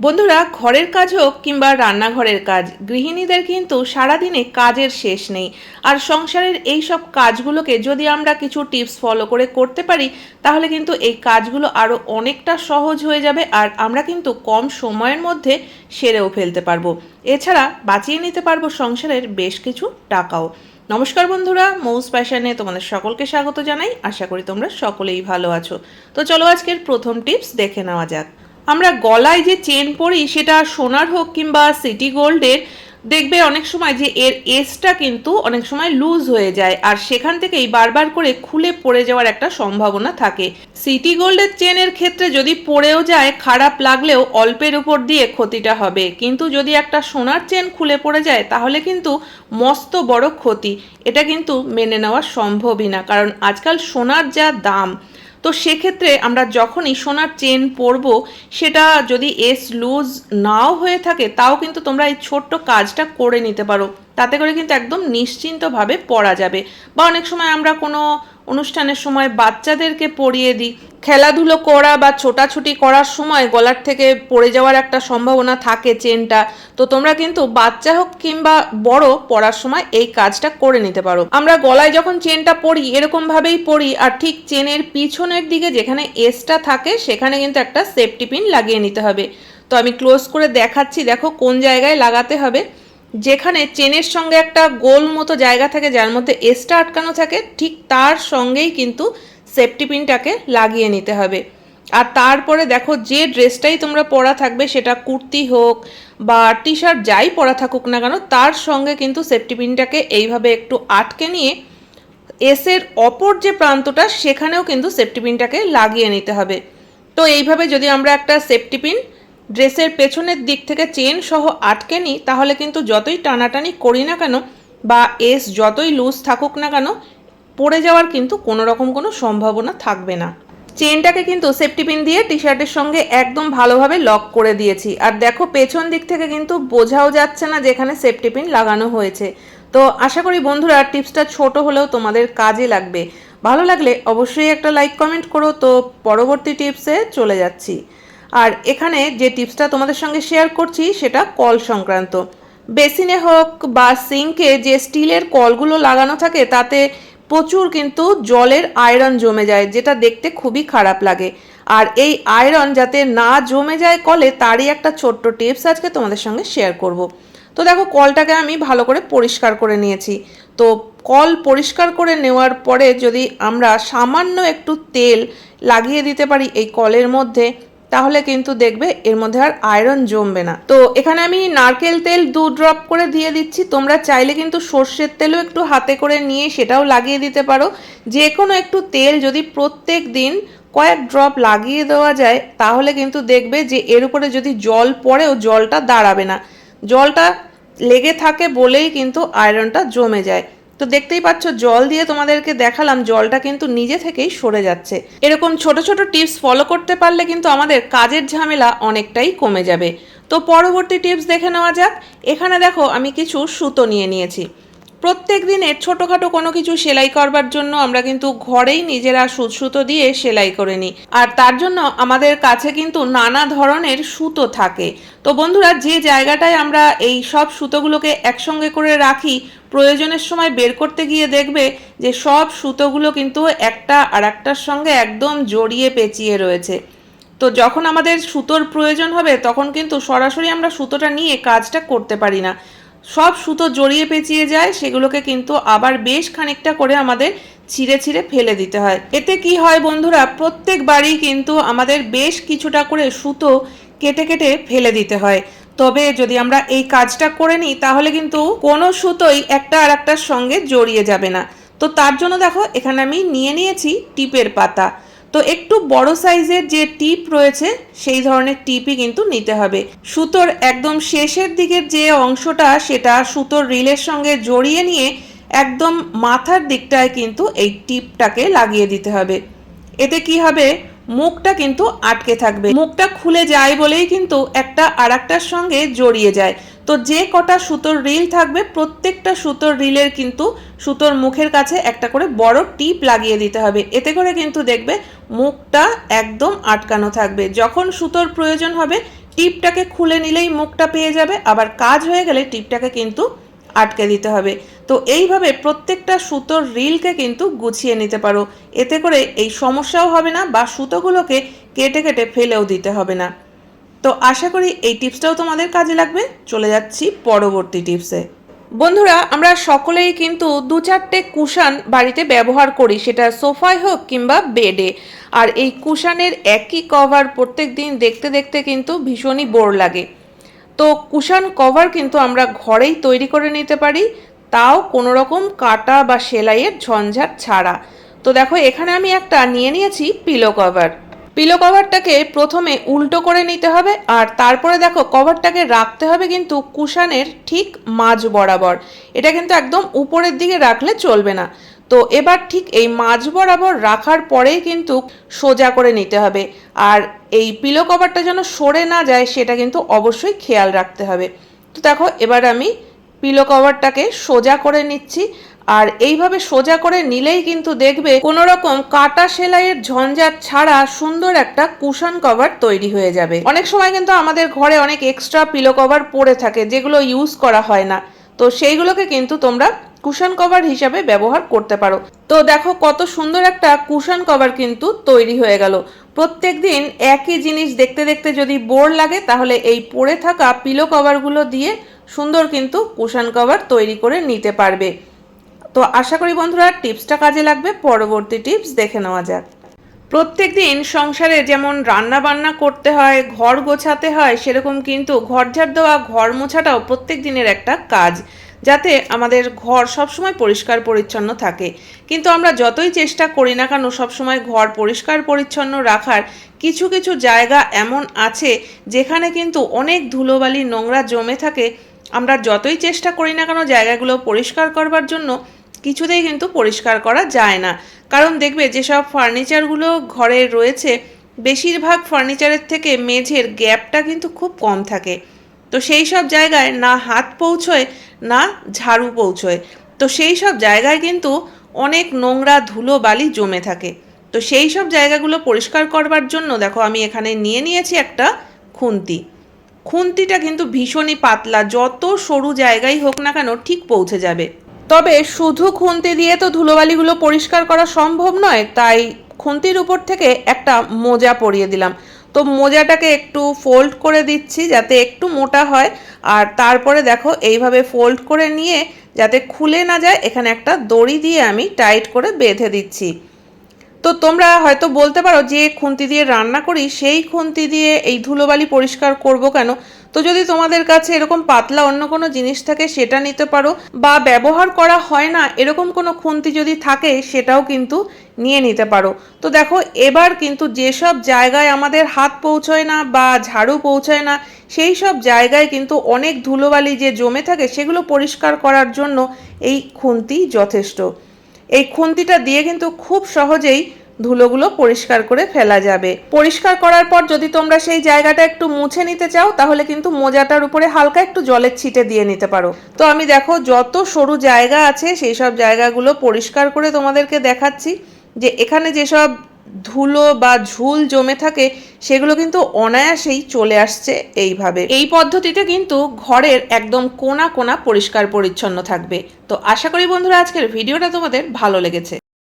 বন্ধুরা, ঘরের কাজ হোক কিংবা রান্নাঘরের কাজ, গৃহিণীদের কিন্তু সারাদিনে কাজের শেষ নেই। আর সংসারের এই সব কাজগুলোকে যদি আমরা কিছু টিপস ফলো করে করতে পারি, তাহলে কিন্তু এই কাজগুলো আরও অনেকটা সহজ হয়ে যাবে আর আমরা কিন্তু কম সময়ের মধ্যে সেরেও ফেলতে পারব। এছাড়া বাঁচিয়ে নিতে পারব সংসারের বেশ কিছু টাকাও। নমস্কার বন্ধুরা, মৌস প্যাশনে তোমাদের সকলকে স্বাগত জানাই। আশা করি তোমরা সকলেই ভালো আছো। তো চলো আজকের প্রথম টিপস দেখে নেওয়া যাক। আমরা গলায় যে চেন পরি, সেটা সোনার হোক কিংবা সিটি গোল্ডের, দেখবে অনেক সময় যে এর এসটা কিন্তু অনেক সময় লুজ হয়ে যায়। আর সেখান থেকেই বারবার করে খুলে পড়ে যাওয়ার একটা সম্ভাবনা থাকে। সিটি গোল্ডের চেনের ক্ষেত্রে যদি পড়েও যায়, খারাপ লাগলেও অল্পের উপর দিয়ে ক্ষতিটা হবে। কিন্তু যদি একটা সোনার চেন খুলে পড়ে যায়, তাহলে কিন্তু মস্ত বড় ক্ষতি। এটা কিন্তু মেনে নেওয়া সম্ভবই না। কারণ আজকাল সোনার যা দাম তো সেক্ষেত্রে আমরা যখনই সোনার চেন পরব, সেটা যদি এস লুজ নাও হয়ে থাকে, তাও কিন্তু তোমরা এই ছোট্ট কাজটা করে নিতে পারো। তাতে করে কিন্তু একদম নিশ্চিন্তভাবে পরা যাবে। বা অনেক সময় আমরা কোনো অনুষ্ঠানের সময় বাচ্চাদেরকে পরিয়ে দিই। খেলাধুলো করা বা ছোটাছুটি করার সময় গলার থেকে পড়ে যাওয়ার একটা সম্ভাবনা থাকে চেনটা। তো তোমরা কিন্তু বাচ্চা হোক কিংবা বড়, পড়ার সময় এই কাজটা করে নিতে পারো। আমরা গলায় যখন চেনটা পরি এরকম ভাবেই পরি আর ঠিক চেনের পিছনের দিকে যেখানে এসটা থাকে, সেখানে কিন্তু একটা সেফটি পিন লাগিয়ে নিতে হবে। তো আমি ক্লোজ করে দেখাচ্ছি, দেখো কোন জায়গায় লাগাতে হবে। যেখানে চেনের সঙ্গে একটা গোল মতো জায়গা থাকে, যার মধ্যে এসটা আটকানো থাকে, ঠিক তার সঙ্গেই কিন্তু সেফটি পিনটাকে লাগিয়ে নিতে হবে। আর তারপরে দেখো, যে ড্রেসটাই তোমরা পরা থাকবে, সেটা কুর্তি হোক বা টি শার্ট যাই পরা থাকুক না কেন, তার সঙ্গে কিন্তু সেফটি পিনটাকে এইভাবে একটু আটকে নিয়ে এসের অপর যে প্রান্তটা, সেখানেও কিন্তু সেফটি পিনটাকে লাগিয়ে নিতে হবে। তো এইভাবে যদি আমরা একটা সেফটি পিন ড্রেসের পেছনের দিক থেকে চেন সহ আটকে নিই তাহলে কিন্তু যতই টানাটানি করি না কেন বা এস যতই লুজ থাকুক না কেন, পড়ে যাওয়ার কিন্তু কোনো রকম কোনো সম্ভাবনা থাকবে না। চেনটাকে কিন্তু সেফটি পিন দিয়ে টি শার্টের সঙ্গে একদম ভালোভাবে লক করে দিয়েছি। আর দেখো, পেছন দিক থেকে কিন্তু বোঝাও যাচ্ছে না যেখানে সেফটি পিন লাগানো হয়েছে। তো আশা করি বন্ধুরা, টিপসটা ছোট হলেও তোমাদের কাজে লাগবে। ভালো লাগলে অবশ্যই একটা লাইক কমেন্ট করো। তো পরবর্তী টিপসে চলে যাচ্ছি। আর এখানে যে টিপসটা তোমাদের সঙ্গে শেয়ার করছি, সেটা কল সংক্রান্ত। বেসিনে হোক বা সিঙ্কে যে স্টিলের কলগুলো লাগানো থাকে, তাতে প্রচুর কিন্তু জলের আয়রন জমে যায়, যেটা দেখতে খুবই খারাপ লাগে। আর এই আয়রন যাতে না জমে যায় কলে, তারই একটা ছোট্ট টিপস আজকে তোমাদের সঙ্গে শেয়ার করব। তো দেখো, কলটাকে আমি ভালো করে পরিষ্কার করে নিয়েছি। তো কল পরিষ্কার করে নেওয়ার পরে যদি আমরা সামান্য একটু তেল লাগিয়ে দিতে পারি এই কলের মধ্যে তাহলে কিন্তু দেখবে এর মধ্যে আর আয়রন জমবে না। তো এখানে আমি নারকেল তেল দু ড্রপ করে দিয়ে দিচ্ছি। তোমরা চাইলে কিন্তু সর্ষের তেলও একটু হাতে করে নিয়ে সেটাও লাগিয়ে দিতে পারো। যে কোনো একটু তেল যদি প্রত্যেক দিন কয়েক ড্রপ লাগিয়ে দেওয়া যায়, তাহলে কিন্তু দেখবে যে এর উপরে যদি জল পড়ে, ও জলটা দাঁড়াবে না। জলটা লেগে থাকে বলেই কিন্তু আয়রনটা জমে যায়। তো দেখতেই পাচ্ছ, জল দিয়ে তোমাদেরকে দেখালাম, জলটা কিন্তু নিজে থেকেই সরে যাচ্ছে। এরকম ছোট ছোট টিপস ফলো করতে পারলে কিন্তু আমাদের কাজের ঝামেলা অনেকটাই কমে যাবে। তো পরবর্তী টিপস দেখে নেওয়া যাক। এখানে দেখো, আমি কিছু সুতো নিয়ে নিয়েছি। প্রত্যেক দিনের ছোটোখাটো কোনো কিছু সেলাই করবার জন্য আমরা কিন্তু ঘরেই নিজেরা সুতো দিয়ে সেলাই করে নিই। আর তার জন্য আমাদের কাছে কিন্তু নানা ধরনের সুতো থাকে। তো বন্ধুরা, যে জায়গাটায় আমরা এই সব সুতোগুলোকে একসঙ্গে করে রাখি, প্রয়োজনের সময় বের করতে গিয়ে দেখবে যে সব সুতোগুলো কিন্তু একটা আর একটার সঙ্গে একদম জড়িয়ে পেঁচিয়ে রয়েছে। তো যখন আমাদের সুতোর প্রয়োজন হবে, তখন কিন্তু সরাসরি আমরা সুতোটা নিয়ে কাজটা করতে পারি না। সব সুতো জড়িয়ে পেঁচিয়ে যায়, সেগুলোকে কিন্তু আবার বেশ খানিকটা করে আমাদের ছিঁড়ে ছিঁড়ে ফেলে দিতে হয়। এতে কি হয় বন্ধুরা, প্রত্যেকবারই কিন্তু আমাদের বেশ কিছুটা করে সুতো কেটে কেটে ফেলে দিতে হয়। তবে যদি আমরা এই কাজটা করে নিই, তাহলে কিন্তু কোনো সুতোই একটা আর একটার সঙ্গে জড়িয়ে যাবে না। তো তার জন্য দেখো, এখানে আমি নিয়ে নিয়েছি টিপের পাতা। তো একটু বড় সাইজের যে টিপ রয়েছে, সেই ধরনের টিপই কিন্তু নিতে হবে। সুতোর একদম শেষের দিকের যে অংশটা, সেটা সুতোর রিলের সঙ্গে জড়িয়ে নিয়ে একদম মাথার দিকটায় কিন্তু এই টিপটাকে লাগিয়ে দিতে হবে। এতে কি হবে? মুখটা কিন্তু আটকে থাকবে। মুখটা খুলে যায় বলেই কিন্তু একটা আর সঙ্গে জড়িয়ে যায়। তো যে কটা সুতোর রিল থাকবে, প্রত্যেকটা সুতোর রিলের কিন্তু সুতোর মুখের কাছে একটা করে বড় টিপ লাগিয়ে দিতে হবে। এতে করে কিন্তু দেখবে মুখটা একদম আটকানো থাকবে। যখন সুতোর প্রয়োজন হবে, টিপটাকে খুলে নিলেই মুখটা পেয়ে যাবে। আবার কাজ হয়ে গেলে টিপটাকে কিন্তু আটকে দিতে হবে। তো এইভাবে প্রত্যেকটা সুতোর রিলকে কিন্তু গুছিয়ে নিতে পারো। এতে করে এই সমস্যাও হবে না বা সুতোগুলোকে কেটে কেটে ফেলেও দিতে হবে না। তো আশা করি এই টিপসটাও তোমাদের কাজে লাগবে। চলে যাচ্ছি পরবর্তী টিপসে। বন্ধুরা, আমরা সকলেই কিন্তু দু চারটে কুশান বাড়িতে ব্যবহার করি। সেটা সোফায় হোক কিংবা বেডে। আর এই কুশানের একই কভার প্রত্যেক দিন দেখতে দেখতে কিন্তু ভীষণই বোর লাগে। তো কুশান কভার কিন্তু আমরা ঘরেই তৈরি করে নিতে পারি, তাও কোনো রকম কাটা বা সেলাইয়ের ঝঞ্ঝাট ছাড়া। তো দেখো, এখানে আমি একটা নিয়ে নিয়েছি পিলো কভার পিলো কভারটাকে প্রথমে উল্টো করে নিতে হবে, আর তারপরে দেখো কভারটাকে রাখতে হবে কিন্তু কুশানের ঠিক মাঝ বরাবর। এটা কিন্তু একদম উপরের দিকে রাখলে চলবে না। তো এবার ঠিক এই মাঝ বরাবর রাখার পরেই কিন্তু সোজা করে নিতে হবে। আর এই পিলো কভারটা যেন সরে না যায়, সেটা কিন্তু অবশ্যই খেয়াল রাখতে হবে। তো দেখো, এবার আমি পিলো কভারটাকে সোজা করে নিচ্ছি। আর এইভাবে সোজা করে নিলেই কিন্তু দেখবে কোনো রকম কাটা সেলাইয়ের ঝঞ্ঝাট ছাড়া সুন্দর একটা কুশন কভার তৈরি হয়ে যাবে। অনেক সময় কিন্তু আমাদের ঘরে অনেক এক্সট্রা পিলো কভার পড়ে থাকে, যেগুলো ইউজ করা হয় না। তো সেইগুলোকে কিন্তু তোমরা কুশন কভার হিসাবে ব্যবহার করতে পারো। তো দেখো কত সুন্দর একটা কুশন কভার কিন্তু তৈরি হয়ে গেল। প্রত্যেক দিন একই জিনিস দেখতে দেখতে যদি বোর লাগে, তাহলে এই পড়ে থাকা পিলো কভারগুলো দিয়ে সুন্দর কিন্তু কুশন কভার তৈরি করে নিতে পারবে। তো আশা করি বন্ধুরা টিপসটা কাজে লাগবে। পরবর্তী টিপস দেখে নেওয়া যাক। প্রত্যেক দিন সংসারে যেমন রান্না বান্না করতে হয়, ঘর গোছাতে হয়, সেরকম কিন্তু ঘর ঝাড় দেওয়া, ঘর মোছাটাও প্রত্যেক দিনের একটা কাজ। যাতে আমাদের ঘর সবসময় পরিষ্কার পরিচ্ছন্ন থাকে। কিন্তু আমরা যতই চেষ্টা করি না কেন, সবসময় ঘর পরিষ্কার পরিচ্ছন্ন রাখার কিছু কিছু জায়গা এমন আছে, যেখানে কিন্তু অনেক ধুলোবালি নোংরা জমে থাকে। আমরা যতই চেষ্টা করি না কেন, জায়গাগুলো পরিষ্কার করবার জন্য কিছুতেই কিন্তু পরিষ্কার করা যায় না। কারণ দেখবে যেসব ফার্নিচারগুলো ঘরে রয়েছে, বেশিরভাগ ফার্নিচারের থেকে মেঝের গ্যাপটা কিন্তু খুব কম থাকে। তো সেই সব জায়গায় না হাত পৌঁছয়, না ঝাড়ু পৌঁছয়। তো সেই সব জায়গায় কিন্তু অনেক নোংরা ধুলো বালি জমে থাকে। তো সেই সব জায়গাগুলো পরিষ্কার করবার জন্য দেখো আমি এখানে নিয়ে নিয়েছি একটা খুন্তি। খুন্তিটা কিন্তু ভীষণই পাতলা, যত সরু জায়গায় হোক না কেন ঠিক পৌঁছে যাবে। তবে শুধু খুন্তি দিয়ে তো ধুলোবালিগুলো পরিষ্কার করা সম্ভব নয়, তাই খুন্তির উপর থেকে একটা মোজা পরিয়ে দিলাম। তো মোজাটাকে একটু ফোল্ড করে দিচ্ছি যাতে একটু মোটা হয়, আর তারপরে দেখো এইভাবে ফোল্ড করে নিয়ে যাতে খুলে না যায়, এখানে একটা দড়ি দিয়ে আমি টাইট করে বেঁধে দিচ্ছি। তো তোমরা হয়তো বলতে পারো যে খুন্তি দিয়ে রান্না করি, সেই খুন্তি দিয়ে এই ধুলোবালি পরিষ্কার করব কেন? তো যদি তোমাদের কাছে এরকম পাতলা অন্য কোনো জিনিস থাকে, সেটা নিতে পারো বা ব্যবহার করা হয় না, এরকম কোনো খুন্তি যদি থাকে, সেটাও কিন্তু নিয়ে নিতে পারো। তো দেখো, এবার কিন্তু যেসব জায়গায় আমাদের হাত পৌঁছয় না বা ঝাড়ু পৌঁছায় না, সেই সব জায়গায় কিন্তু অনেক ধুলোবালি যে জমে থাকে, সেগুলো পরিষ্কার করার জন্য এই খুন্তি যথেষ্ট। এই খুন্তিটা দিয়ে কিন্তু খুব সহজেই ধুলোগুলো পরিষ্কার করে ফেলা যাবে। পরিষ্কার করার পর যদি তোমরা সেই জায়গাটা একটু মুছে নিতে চাও, তাহলে কিন্তু মোজাটার উপরে হালকা একটু জলের ছিটে দিয়ে নিতে পারো। তো আমি দেখো যত সরু জায়গা আছে, সেই সব জায়গাগুলো পরিষ্কার করে তোমাদেরকে দেখাচ্ছি যে এখানে যেসব ধুলো বা ঝুল জমে থাকে, সেগুলো কিন্তু অনায়াসেই চলে আসছে এইভাবে। এই পদ্ধতিতে কিন্তু ঘরের একদম কোনা কোনা পরিষ্কার পরিচ্ছন্ন থাকবে। তো আশা করি বন্ধুরা, আজকের ভিডিওটা তোমাদের ভালো লেগেছে।